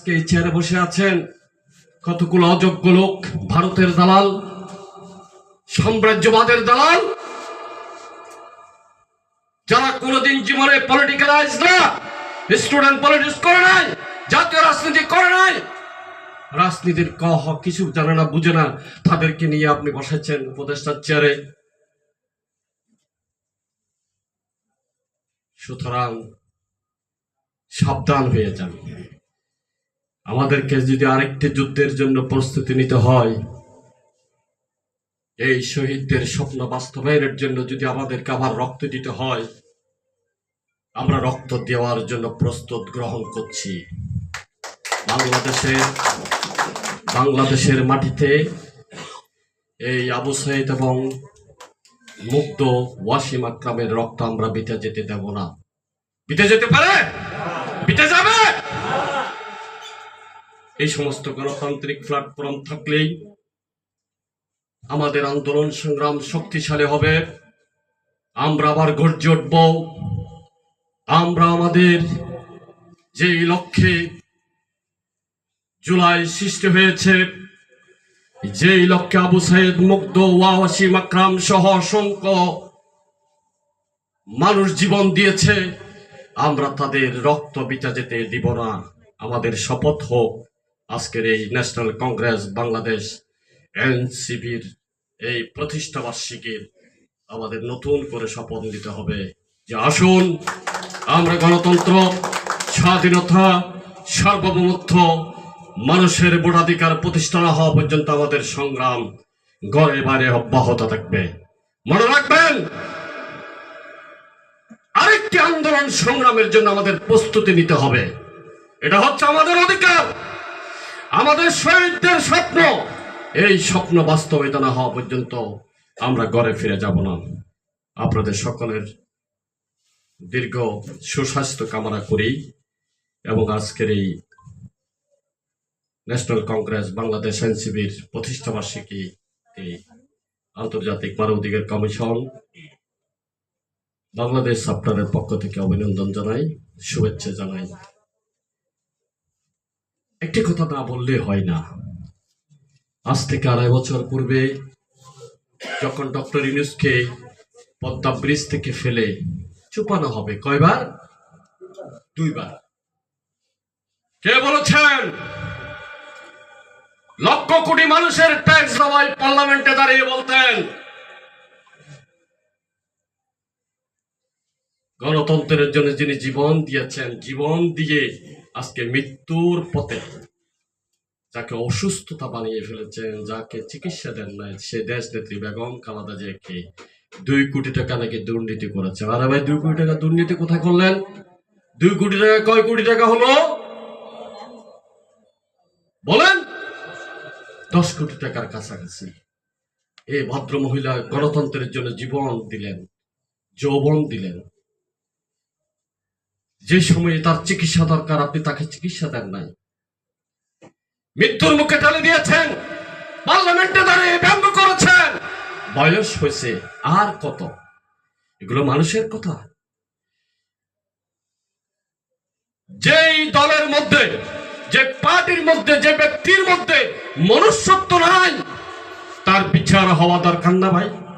আজকে চেয়ারে বসে আছেন কতগুলো অযোগ্য লোক? ভারতের দালাল, সাম্রাজ্যবাদের দালাল। যারা কোনোদিন জীবনে পলিটিক্যালাইজ না স্টুডেন্ট পলিটিক্স করে নাই, জাতীয় রাজনীতি করে নাই, রাজনীতির ক হ কিছু জানে না, বুঝে না, তাদেরকে নিয়ে আপনি বসেছেন উপদেষ্টার চেয়ারে সুতরাং সাবধান হয়ে যান। আমাদেরকে যদি আরেকটি যুদ্ধের জন্য প্রস্তুতি নিতে হয়, এই শহীদদের স্বপ্ন বাস্তবায়নের জন্য যদি আমাদেরকে আবার রক্ত দিতে হয়, আমরা রক্ত দেওয়ার জন্য প্রস্তুত গ্রহণ করছি। বাংলাদেশের বাংলাদেশের মাটিতে এই আবু সাইদ এবং মুগ্ধ ওয়াসিম আকরামের রক্ত আমরা বিতে যেতে দেব না। বিতে যেতে পারে বিতে যাবে এই সমস্ত গণতান্ত্রিক প্ল্যাটফর্ম থাকলেই আমাদের আন্দোলন সংগ্রাম শক্তিশালী হবে। আমরা আবার গর্জে উঠব। আমরা আমাদের যে লক্ষ্যে জুলাই সৃষ্টি হয়েছে, যেই লক্ষ্যে আবু সাইদ মুগ্ধ ওয়াসিম আকরাম সহ অসংখ্য মানুষ জীবন দিয়েছে, আমরা তাদের রক্ত বিটা যেতে দিব না। আমাদের শপথ হোক। আজকের এই ন্যাশনাল কংগ্রেস বাংলাদেশ এনসিপির এই প্রতিষ্ঠা বার্ষিকীর আমাদের নতুন করে শপথ নিতে হবে। যে আসুন, আমরা গণতন্ত্র, স্বাধীনতা, সার্বভৌমত্ব, মানুষের ভোটাধিকার প্রতিষ্ঠা না হওয়া পর্যন্ত আমাদের সংগ্রাম গড়ে বাইরে অব্যাহত থাকবে। মনে রাখবেন, আরেকটি আন্দোলন সংগ্রামের জন্য আমাদের প্রস্তুতি নিতে হবে। এটা হচ্ছে আমাদের অধিকার। আমাদের শহীদদের স্বপ্ন। এই স্বপ্ন বাস্তবায়িত না হওয়া পর্যন্ত আমরা ঘরে ফিরে যাব না। আপনাদের সকলের দীর্ঘ সুস্বাস্থ্য কামনা করি এবং আজকের এই ন্যাশনাল কংগ্রেস বাংলাদেশ এনসিবির প্রতিষ্ঠা বার্ষিকী এই আন্তর্জাতিক মানবাধিকার কমিশন বাংলাদেশ আপনাদের পক্ষ থেকে অভিনন্দন জানাই, শুভেচ্ছা জানাই। একটি কথা না বললে হয় না। আজ থেকে আড়াই বছর পূর্বে যখন ডক্টর ইউনুসকে পদ্মা ব্রিজ থেকে ফেলে চুপানো হবে, কয়বার? দুইবার। কে বলেছেন? লক্ষ কোটি মানুষের ট্যাক্স সবাই পার্লামেন্টে দাঁড়িয়ে বলতেন। গণতন্ত্রের জন্য যিনি জীবন দিয়েছেন, জীবন দিয়ে আজকে মৃত্যুর পথে যাকে অসুস্থতা বানিয়ে ফেলেছেন, যাকে চিকিৎসা দেন নাই, সে দেশ নেত্রী বেগম খালাদা জিয়াকে দুই কোটি টাকা নাকি দুর্নীতি করেছে। আরে ভাই, দুই কোটি টাকা দুর্নীতি কোথায় করলেন? দুই কোটি টাকা কয় কোটি টাকা হলো? বলেন। দশ কোটি টাকার কাছাকাছি। এই ভদ্র মহিলা গণতন্ত্রের জন্য জীবন দিলেন, যৌবন দিলেন। যে সময়ে তার চিকিৎসা দরকার, আপনি তাকে চিকিৎসা দেন নাই। মৃত্যুর মুখে ঠেলে দিয়েছেন, পার্লামেন্টে দাঁড়িয়ে ব্যঙ্গ করেছেন। বয়স হয়েছে আর কত? এগুলো মানুষের কথা। যেই দলের মধ্যে, যে পার্টির মধ্যে, যে ব্যক্তির মধ্যে মনুষ্যত্ব নাই, তার বিচার হওয়া দরকার না ভাই।